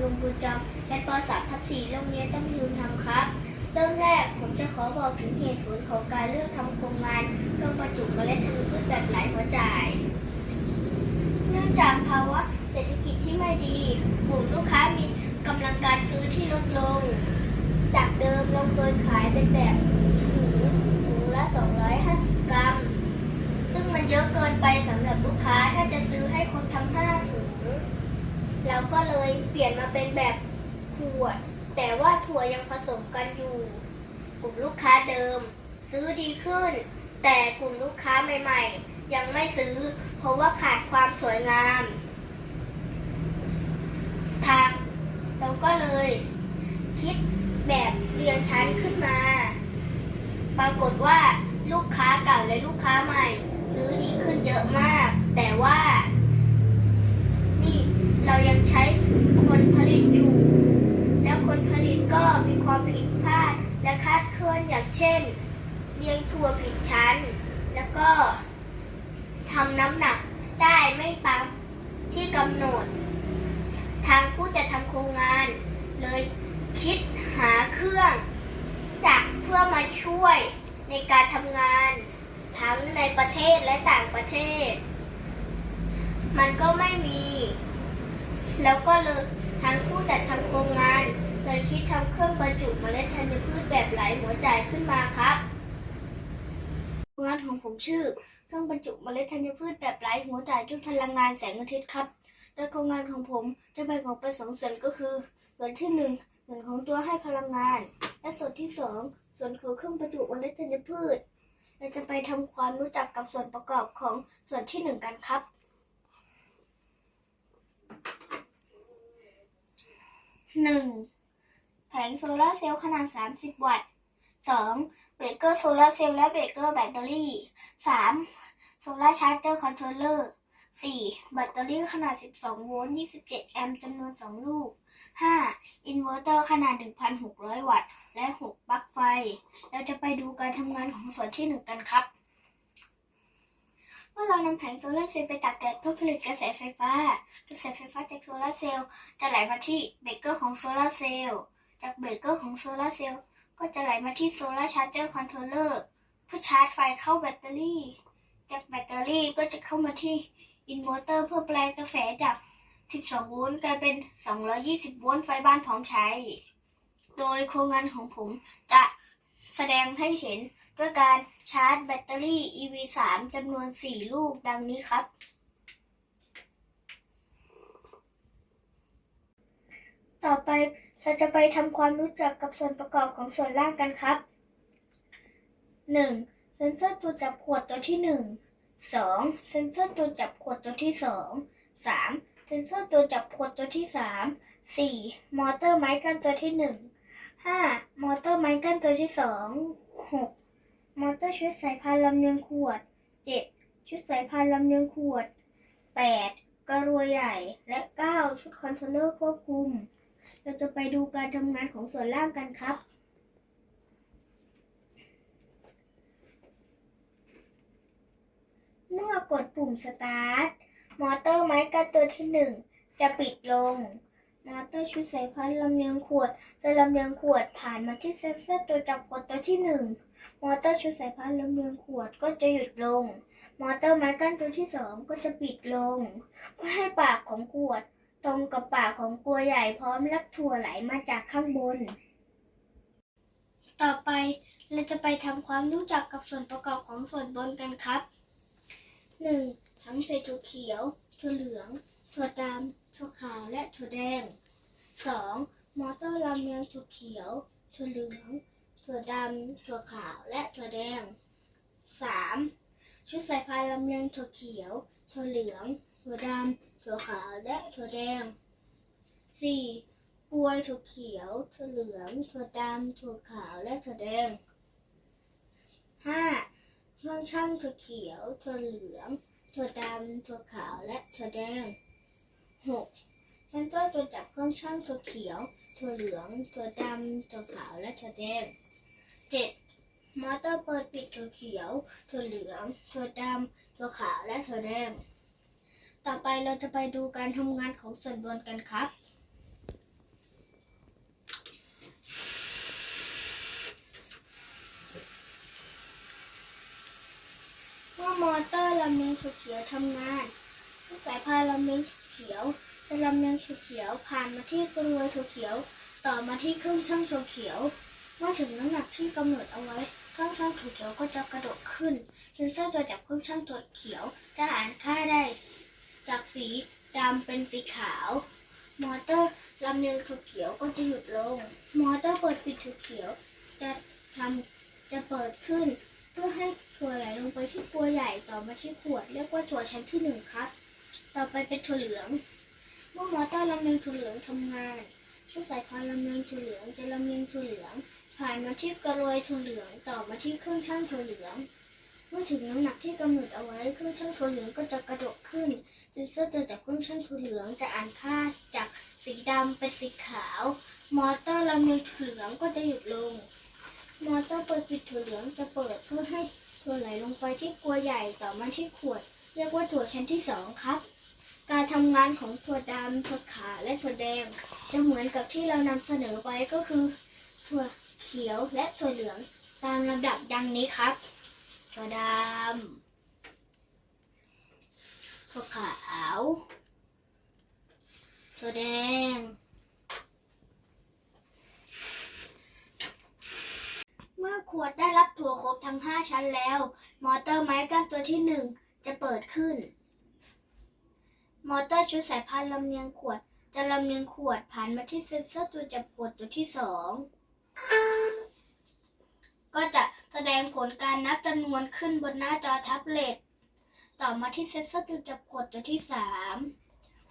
ำรุงบุญจอมชั้นป .3 ทับ4โรงเรียนต้องยืนทำครับ เริ่มแรกผมจะขอบอกถึงเหตุผลของการเลือกทำโครงงานเครื่องบรรจุเมล็ดธัญพืชแบบไหลหัวจ่าย เนื่องจากภาวะเศรษฐกิจที่ไม่ดี กลุ่มลูกค้ามีกำลังการซื้อที่ลดลง จากเดิมเราเคยขายเป็นแบบถุงถุงละ 250 กรัม ซึ่งมันเยอะเกินไปสำหรับลูกค้าถ้าจะซื้อให้คนทั้งห้าถุง เราก็เลยเปลี่ยนมาเป็นแบบขวด แต่ว่าถั่วยังผสมกันอยู่ กลุ่มลูกค้าเดิม ซื้อดีขึ้น แต่กลุ่มลูกค้าใหม่ ๆ ยังไม่ซื้อ เพราะว่าขาดความสวยงาม ทางเราก็เลย คิดแบบเรียงชั้นขึ้นมา ปรากฏว่าลูกค้าเก่าและลูกค้าใหม่ ซื้อดีขึ้นเยอะมาก แต่ว่า นี่เรายังใช้ คนผลิตอยู่ แล้วคนผลิตก็มีความผิดพลาดและคาดเคลื่อนอย่างเช่นเรียงถั่วผิดชั้น แล้วก็ทำน้ำหนักได้ไม่ตามที่กำหนด ทางผู้จะทำโครงงาน เลยคิดหาเครื่องจักเพื่อมาช่วยในการทำงานทั้งในประเทศและต่างประเทศ มันก็ไม่มี แล้วก็เลยทางผู้จัดทำโครงงานเลยคิดทำเครื่องบรรจุเมล็ดธัญพืชแบบไหลหัวใจขึ้นมาครับโครงงานของผมชื่อ เครื่องบรรจุเมล็ดธัญพืชแบบไร้หัวใจจุดพลังงานแสงอาทิตย์ครับ โดยโครงงานของผมจะแบ่งออกเป็นสองส่วนก็คือ ส่วนที่หนึ่งส่วนของตัวให้พลังงาน และส่วนที่สองส่วนของเครื่องบรรจุเมล็ดธัญพืช เราจะไปทำความรู้จักกับส่วนประกอบของส่วนที่หนึ่งกันครับ หนึ่งแผงโซลาร์เซลล์ขนาด 30 วัตต์สองเบรกเกอร์โซลาร์เซลล์และเบรกเกอร์แบตเตอรี่สามโซลาร์ชาร์จเจอร์คอนโทรลเลอร์สี่แบตเตอรี่ขนาด 12 โวลต์ 27 แอมป์จำนวน 2 ลูก 5. อินเวอร์เตอร์ขนาด 1,600 วัตต์ และ 6 ปลั๊กไฟ เราจะไปดูการทำงานของส่วนที่ 1 กันครับ เมื่อเรานำแผงโซลาร์เซลล์ไปตากแดดเพื่อผลิตกระแสไฟฟ้า กระแสไฟฟ้าจากโซลาร์เซลล์จะไหลมาที่เบรกเกอร์ของโซลาร์เซลล์ จากเบรกเกอร์ของโซลาร์เซลล์ก็จะไหลมาที่โซลาร์ชาร์จเจอร์คอนโทรลเลอร์เพื่อชาร์จไฟเข้าแบตเตอรี่ จากแบตเตอรี่ก็จะเข้ามาที่อินเวอร์เตอร์เพื่อแปลงกระแสจาก 12 โวลต์กลายเป็น 220 โวลต์ไฟบ้านพร้อมใช้ โดยโครงงานของผมจะแสดงให้เห็น ด้วยการชาร์จแบตเตอรี่ EV3 จำนวน 4 ลูกดังนี้ครับ ต่อไปเราจะไปทำความรู้จักกับส่วนประกอบของส่วนล่างกันครับ 1. เซนเซอร์ตัวจับขวดตัวที่ 1 2. เซนเซอร์ตัวจับขวดตัวที่ 2 3. เซนเซอร์ตัวจับขวดตัวที่ 3 4. มอเตอร์ไม้กั้นตัวที่ 1 5. มอเตอร์ไม้กั้นตัวที่ 2 6. มอเตอร์ชุดสายพานลำเลียงขวด 7. ชุดสายพานลำเลียงขวด 8. กระรวยใหญ่และ 9 ชุดคอนโทรลเลอร์ควบคุม เราจะไปดูการทำงานของส่วนล่างกันครับเมื่อกดปุ่มสตาร์ท มอเตอร์ไม้กันตัวที่หนึ่งจะปิดลง มอเตอร์ชุดสายพันธ์ลำเลียงขวดจะลำเลียงขวดผ่านมาที่เซ็นเซอร์ตัวจับขวดตัวที่หนึ่งมอเตอร์ชุดสายพันธ์ลำเลียงขวดก็จะหยุดลง มอเตอร์ไม้กั้นตัวที่สองก็จะปิดลงเพื่อให้ปากของขวด ตรงกับปากของกลัวใหญ่พร้อมรับถั่วไหลมาจากข้างบน ต่อไปเราจะไปทำความรู้จักกับส่วนประกอบของส่วนบนกันครับหนึ่งทั้งใส่ถั่วเขียวถั่วเหลืองถั่วดำ ถั่วขาวและถั่วแดงสองมอเตอร์ลำเลียงถั่วเขียว ถั่วเหลือง ถั่วดำ ถั่วขาวและถั่วแดงสามชุดสายพานลำเลียงถั่วเขียว ถั่วเหลือง ถั่วดำ ถั่วขาวและถั่วแดงสี่กล้วยถั่วเขียว ถั่วเหลือง ถั่วดำ ถั่วขาวและถั่วแดงห้าเครื่องช่างถั่วเขียว ถั่วเหลือง ถั่วดำ ถั่วขาวและถั่วแดง หกเซนเซอตัวจับเครื่องช่างตัวเขียว ตัวเหลือง ตัวดำตัวขาวและตัวแดงเจ็ดมอเตอร์เปิดปิดตัวเขียว ตัวเหลือง ตัวดำตัวขาวและตัวแดง ต่อไปเราจะไปดูการทำงานของส่วนบนกันครับเมื่อมอเตอร์ลำเลียงตัวเขียวทำงานสายพายลำเลียง เขียวจะลำเลียงถั่วเขียวผ่านมาที่กรวยถั่วเขียว ต่อมาที่เครื่องช่างถั่วเขียว เมื่อถึงน้ำหนักที่กำหนดเอาไว้เครื่องช่างถั่วเขียวก็จะกระโดดขึ้นเซนเซอร์ตัวจับเครื่องช่างถั่วเขียวจะอ่านค่าได้ จากสีดำเป็นสีขาว มอเตอร์ลำเลียงถั่วเขียวก็จะหยุดลง มอเตอร์เปิดปิดถั่วเขียว จะทำจะเปิดขึ้น เพื่อให้ถั่วไหลลงไปที่ตัวใหญ่ต่อมาที่ขวด เรียกว่าถั่วชั้นที่หนึ่งครับ ต่อไปเป็นถั่วเหลือง เมื่อมอเตอร์ลำเลียงถั่วเหลืองทำงานชุดสายพานลำเลียงถั่วเหลืองจะลำเลียงถั่วเหลือง ผ่านมาที่กระโรยถั่วเหลืองต่อมาที่เครื่องช่างถั่วเหลือง เมื่อถึงน้ำหนักที่กำหนดเอาไว้เครื่องช่างถั่วเหลืองก็จะกระโดดขึ้นเซนเซอร์จะจับเครื่องช่างถั่วเหลืองจะอ่านค่าจากสีดำเป็นสีขาว มอเตอร์ลำเลียงถั่วเหลืองก็จะหยุดลง มอเตอร์เปิดปิดถั่วเหลืองจะเปิดเพื่อให้ถั่วไหลลงไปที่กลัวใหญ่ต่อมาที่ขวด เรียกว่าถั่วชั้นที่สองครับ การทำงานของถั่วดำถั่วขาวและถั่วแดง จะเหมือนกับที่เรานำเสนอไปก็คือ ถั่วเขียวและถั่วเหลืองตามลำดับดังนี้ครับ ถั่วดำถั่วขาว ถั่วแดง เมื่อขวดได้รับถั่วครบทั้ง 5 ชั้นแล้ว มอเตอร์ไม้กั้นตัวที่ 1 จะเปิดขึ้น มอเตอร์ชุดสายพานลำเลียงขวด จะลำเลียงขวดผ่านมาที่เซ็นเซอร์ตัวจับขวดตัวที่2ก็จะแสดงผลการนับจำนวนขึ้นบนหน้าจอแท็บเล็ต ต่อมาที่เซ็นเซอร์ตัวจับขวดตัวที่3ม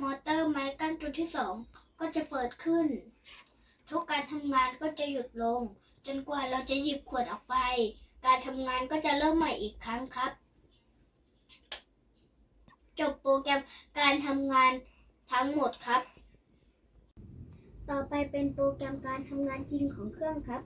มอเตอร์ไม้กั้นตัวที่2ก็จะเปิดขึ้น ทุกการทำงานก็จะหยุดลง จนกว่าเราจะหยิบขวดออกไป การทำงานก็จะเริ่มใหม่อีกครั้งครับ จบโปรแกรมการทำงานทั้งหมดครับ ต่อไปเป็นโปรแกรมการทำงานจริงของเครื่องครับ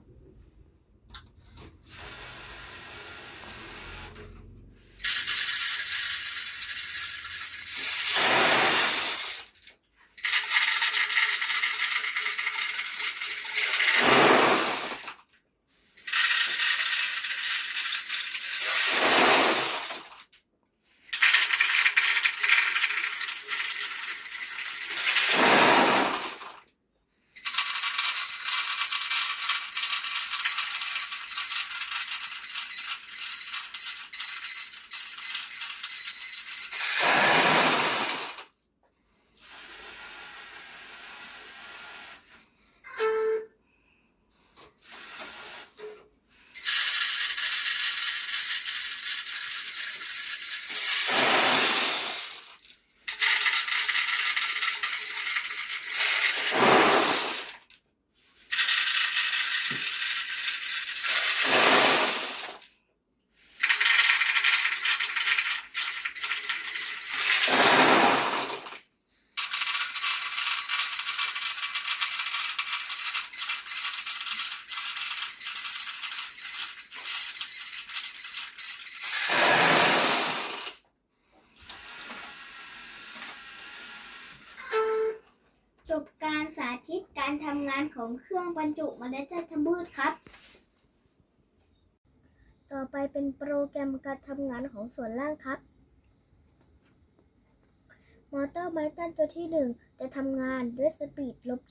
ของเครื่องบรรจุมเมล็ดธัญพืชครับ ต่อไปเป็นโปรแกรมการทำงานของส่วนล่างครับ มอเตอร์ไม้กั้นตัวที่ 1 จะทำงานด้วยสปีดลบ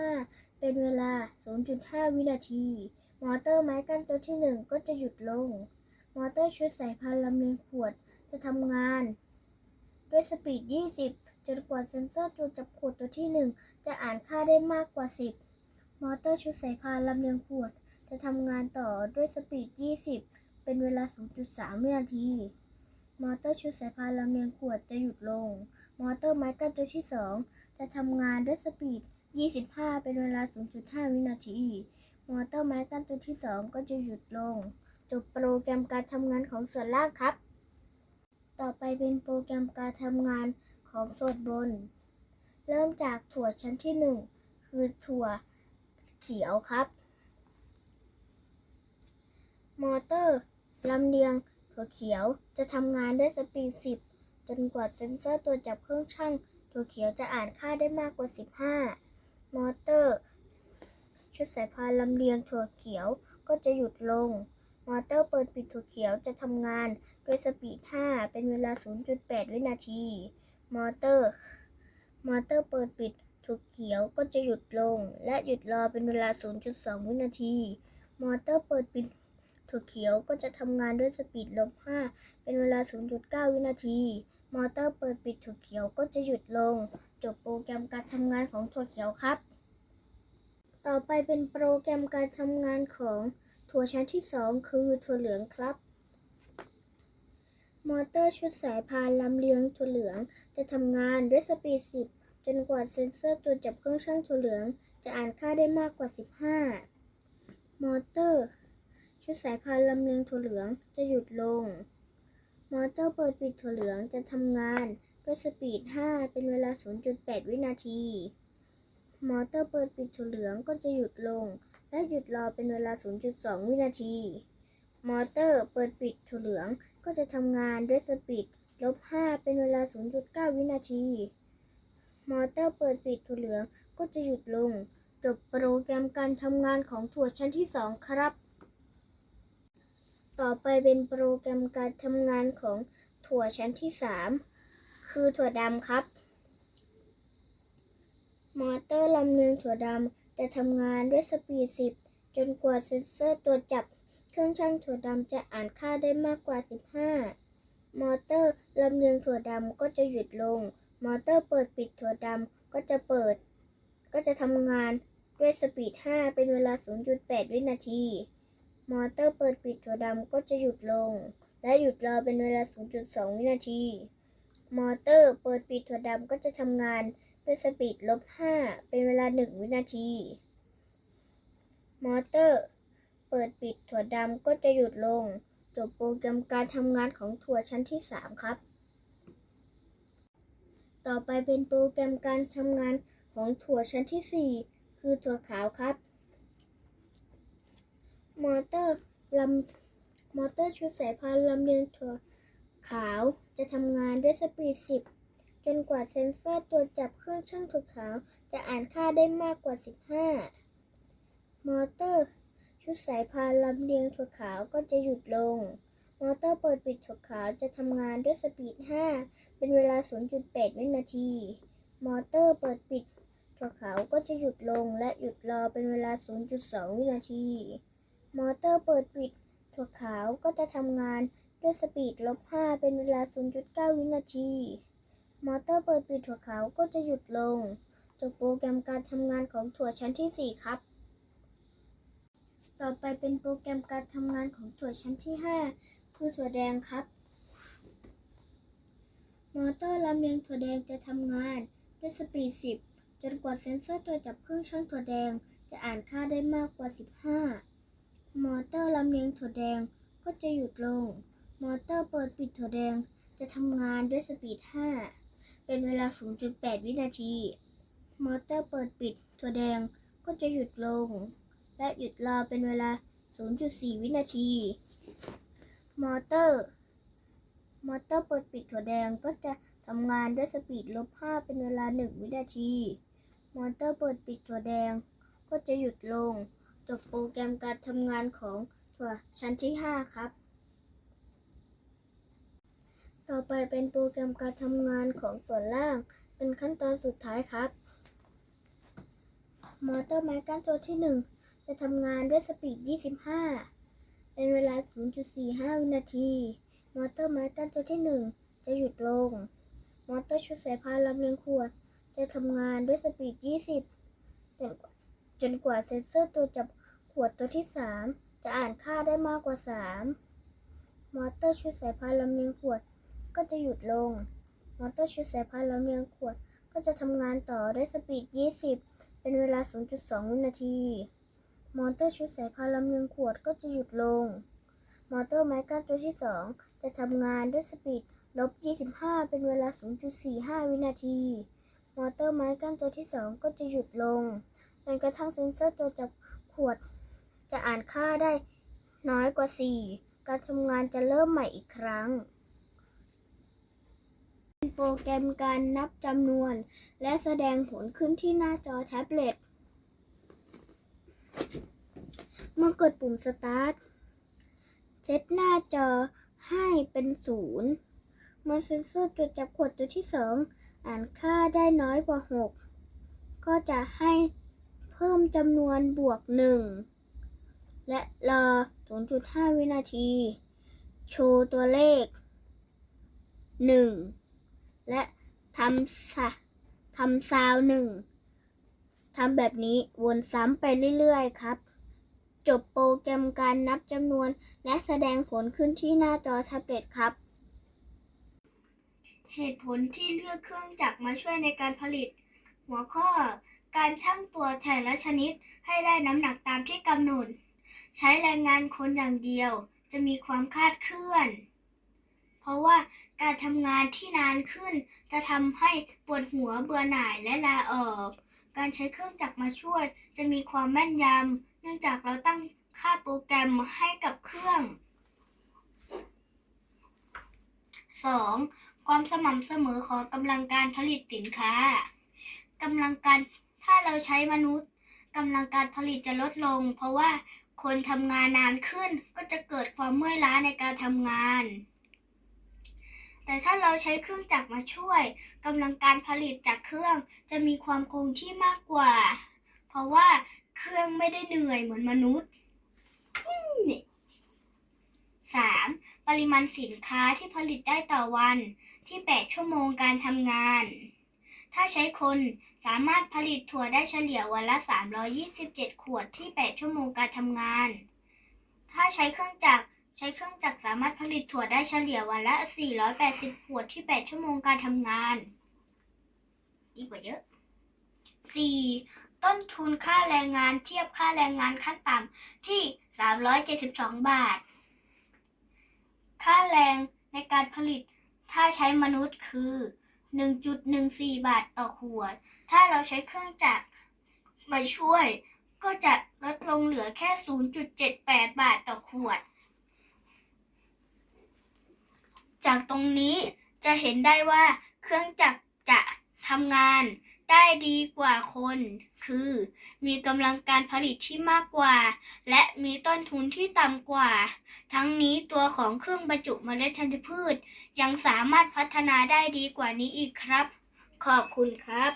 25 เป็นเวลา 0.5 วินาที มอเตอร์ไม้กั้นตัวที่ 1 ก็จะหยุดลง มอเตอร์ชุดสายพานลำเลียงขวดจะทำงาน ด้วยสปีด 20จนกว่าเซ็นเซอร์ตัวจับขวดตัวที่ 1 จะอ่านค่าได้มากกว่า 10 มอเตอร์ชุดสายพานลำเลียงขวด จะทำงานต่อด้วยสปีด 20 เป็นเวลา 2.3 วินาที มอเตอร์ชุดสายพานลำเลียงขวดจะหยุดลง มอเตอร์ไม้กั้นตัวที่ 2 จะทำงานด้วยสปีด 25 เป็นเวลา 0.5 วินาที มอเตอร์ไม้กั้นตัวที่ 2 ก็จะหยุดลง จบโปรแกรมการทำงานของส่วนล่างครับ ต่อไปเป็นโปรแกรมการทำงานของส่วนบน เริ่มจากถั่วชั้นที่ 1 คือถั่ว เขียวครับ มอเตอร์ลำเลียงถั่วเขียวจะทำงานด้วยสปีด 10 จนกว่าเซ็นเซอร์ตัวจับเครื่องช่างถั่วเขียวจะอ่านค่าได้มากกว่า 15 มอเตอร์ ชุดสายพานลำเลียงถั่วเขียวก็จะหยุดลง มอเตอร์เปิดปิดถั่วเขียวจะทำงานด้วยสปีด 5 เป็นเวลา 0.8 วินาที มอเตอร์ มอเตอร์เปิดปิด ถั่วเขียวก็จะหยุดลง และหยุดรอเป็นเวลา 0.2 วินาที มอเตอร์เปิดปิดถั่วเขียวก็จะทำงานด้วยสปีดลบ 5 เป็นเวลา 0.9 วินาที มอเตอร์เปิดปิดถั่วเขียวก็จะหยุดลง จบโปรแกรมการทำงานของถั่วเขียวครับ ต่อไปเป็นโปรแกรมการทำงานของถั่วชั้นที่ 2 คือถั่วเหลืองครับ มอเตอร์ชุดสายพานลำเลียงถั่วเหลืองจะทำงานด้วยสปีด 10 นกว่าเซ็นเซอร์ตรวจับเครื่องชั่งถั่วเหลือง จะอ่านค่าได้มากกว่า 15 มอเตอร์ ชุดสายพานลำเลียงถั่วเหลืองจะหยุดลง มอเตอร์เปิดปิดถั่วเหลืองจะทำงานด้วยสปีด 5 เป็นเวลา 0.8 วินาที มอเตอร์เปิดปิดถั่วเหลืองก็จะหยุดลง และหยุดรอเป็นเวลา 0.2 วินาที มอเตอร์เปิดปิดถั่วเหลืองก็จะทำงานด้วยสปีดลบ 5 เป็นเวลา 0.9 วินาที มอเตอร์เปิดปิดถั่วเหลืองก็จะหยุดลง จบโปรแกรมการทำงานของถั่วชั้นที่ 2 ครับ ต่อไปเป็นโปรแกรมการทำงานของถั่วชั้นที่ 3 คือถั่วดำครับ มอเตอร์ลำเลียงถั่วดำจะทำงานด้วยสปีด 10 จนกว่าเซ็นเซอร์ตรวจจับเครื่องชั่งถั่วดำจะอ่านค่าได้มากกว่า 15 มอเตอร์ลำเลียงถั่วดำก็จะหยุดลง มอเตอร์เปิดปิดถั่วดำก็จะเปิด ก็จะทำงานด้วยสปีด 5 เป็นเวลา 0.8 วินาที มอเตอร์เปิดปิดถั่วดำก็จะหยุดลง และหยุดรอเป็นเวลา 0.2 วินาที มอเตอร์เปิดปิดถั่วดำก็จะทำงานด้วยสปีดลบ 5 เป็นเวลา 1 วินาที มอเตอร์ เปิดปิดถั่วดำก็จะหยุดลง จบโปรแกรมการทำงานของถั่วชั้นที่ 3 ครับ ต่อไปเป็นโปรแกรมการทำงานของถั่วชั้นที่ 4 คือถั่วขาวครับ มอเตอร์ลำมอเตอร์ชุดสายพานลำเลียงถั่วขาวจะทำงานด้วยสปีด 10 จนกว่าเซ็นเซอร์ตรวจับเครื่องชั่งถั่วขาว จะอ่านค่าได้มากกว่า 15 มอเตอร์ ชุดสายพานลำเลียงถั่วขาวก็จะหยุดลง มอเตอร์เปิดปิดถั่วขาวจะทำงานด้วยสปีด 5 เป็นเวลา 0.8 วินาที มอเตอร์เปิดปิดถั่วขาวก็จะหยุดลงและหยุดรอเป็นเวลา 0.2 วินาที มอเตอร์เปิดปิดถั่วขาวก็จะทำงานด้วยสปีดลบ 5 เป็นเวลา 0.9 วินาที มอเตอร์เปิดปิดถั่วขาวก็จะหยุดลง จบโปรแกรมการทำงานของถั่วชั้นที่ 4 ครับ ต่อไปเป็นโปรแกรมการทำงานของถั่วชั้นที่ 5 คือถั่วแดงครับ มอเตอร์ลำเลียงถั่วแดงจะทำงานด้วยสปีด 10 จนกว่าเซ็นเซอร์ตัวจับเครื่องชั่งถั่วแดงจะอ่านค่าได้มากกว่า 15 มอเตอร์ลำเลียงถั่วแดงก็จะหยุดลง มอเตอร์เปิดปิดถั่วแดงจะทำงานด้วยสปีด 5 เป็นเวลา 0.8 วินาที มอเตอร์เปิดปิดถั่วแดงก็จะหยุดลง และหยุดรอเป็นเวลา 0.4 วินาที มอเตอร์ มอเตอร์เปิดปิดถั่วแดงก็จะทำงานด้วยสปีดลบ5เป็นเวลา 1 วินาที มอเตอร์เปิดปิดถั่วแดงก็จะหยุดลง จบโปรแกรมการทำงานของถั่วชั้นที่ 5 ครับ ต่อไปเป็นโปรแกรมการทำงานของส่วนล่าง เป็นขั้นตอนสุดท้ายครับ มอเตอร์ไม้กั้นตัวที่ 1 จะทำงานด้วยสปีด 25 เป็นเวลา 0.45 วินาที มอเตอร์ไม้กั้นตัวที่ 1 จะหยุดลง มอเตอร์ชุดสายพานลำเลียงขวด จะทำงานด้วยสปีด 20 จนกว่าจนกว่าเซ็นเซอร์ตัวจับขวดตัวที่ 3 จะอ่านค่าได้มากกว่า 3 มอเตอร์ชุดสายพานลำเลียงขวดก็จะหยุดลง มอเตอร์ชุดสายพานลำเลียงขวดก็จะทำงานต่อด้วยสปีด 20 เป็นเวลา 0.2 วินาที มอเตอร์ชุดสายพานลำเลียงขวดก็จะหยุดลง มอเตอร์ไม้กั้นตัวที่ 2 จะทำงานด้วยสปีดลบ 25 เป็นเวลา 0.45 วินาที มอเตอร์ไม้กั้นตัวที่ 2 ก็จะหยุดลง จนกระทั่งเซ็นเซอร์ตัวจับขวด จะอ่านค่าได้น้อยกว่า 4 การทำงานจะเริ่มใหม่อีกครั้งโปรแกรมการนับจำนวน และแสดงผลขึ้นที่หน้าจอแท็บเล็ต เมื่อกดปุ่ม Start ตหน้าจอให้เป็นศูนย์เมื่อเซ็นเซอร์ตรวจจับขวดตัวที่สองอ่านค่าได้น้อยกว่า 6 ก็จะให้เพิ่มจำนวนบวก 1 และรอ 0.5 วินาที โชว์ตัวเลข 1 และทำซะทำซาวหนึ่ง ทำแบบนี้วนซ้ำไปเรื่อยๆ ครับ จบโปรแกรมการนับจำนวน และแสดงผลขึ้นที่หน้าจอแท็บเล็ตครับ เหตุผลที่เลือกเครื่องจักรมาช่วยในการผลิต หัวข้อ การชั่งตัวแต่ละชนิดให้ได้น้ำหนักตามที่กำหนด ใช้แรงงานคนอย่างเดียวจะมีความคาดเคลื่อน เพราะว่าการทำงานที่นานขึ้นจะทำให้ปวดหัวเบื่อหน่ายและลาออก การใช้เครื่องจักรมาช่วย จะมีความแม่นยำเนื่องจากเราตั้งค่าโปรแกรมให้กับเครื่อง 2. ความสม่ำเสมอของกำลังการผลิตสินค้ากำลังการถ้าเราใช้มนุษย์กำลังการผลิตจะลดลง เพราะว่าคนทำงานนานขึ้นก็จะเกิดความเมื่อยล้าในการทำงาน แต่ถ้าเราใช้เครื่องจักรมาช่วยกำลังการผลิตจากเครื่องจะมีความคงที่มากกว่า เพราะว่าเครื่องไม่ได้เหนื่อยเหมือนมนุษย์ 3. ปริมาณสินค้าที่ผลิตได้ต่อวันที่ 8 ชั่วโมงการทำงาน ถ้าใช้คนสามารถผลิตถั่วได้เฉลี่ยวันละ 327 ขวดที่ 8 ชั่วโมงการทำงาน ถ้าใช้เครื่องจักร ใช้เครื่องจักรสามารถผลิตถั่วได้เฉลี่ยวันละ 480 ขวดที่ 8 ชั่วโมงการทำงานดีกว่าเยอะ 4. ต้นทุนค่าแรงงานเทียบค่าแรงงานขั้นต่ำที่ 372 บาท ค่าแรงในการผลิตถ้าใช้มนุษย์คือ 1.14 บาทต่อขวด ถ้าเราใช้เครื่องจักรมาช่วย ก็จะลดลงเหลือแค่ 0.78 บาทต่อขวด จากตรงนี้จะเห็นได้ว่าเครื่องจักรจะทำงานได้ดีกว่าคน คือ มีกำลังการผลิตที่มากกว่า และมีต้นทุนที่ต่ำกว่า ทั้งนี้ตัวของเครื่องบรรจุเมล็ดธัญพืช ยังสามารถพัฒนาได้ดีกว่านี้อีกครับ ขอบคุณครับ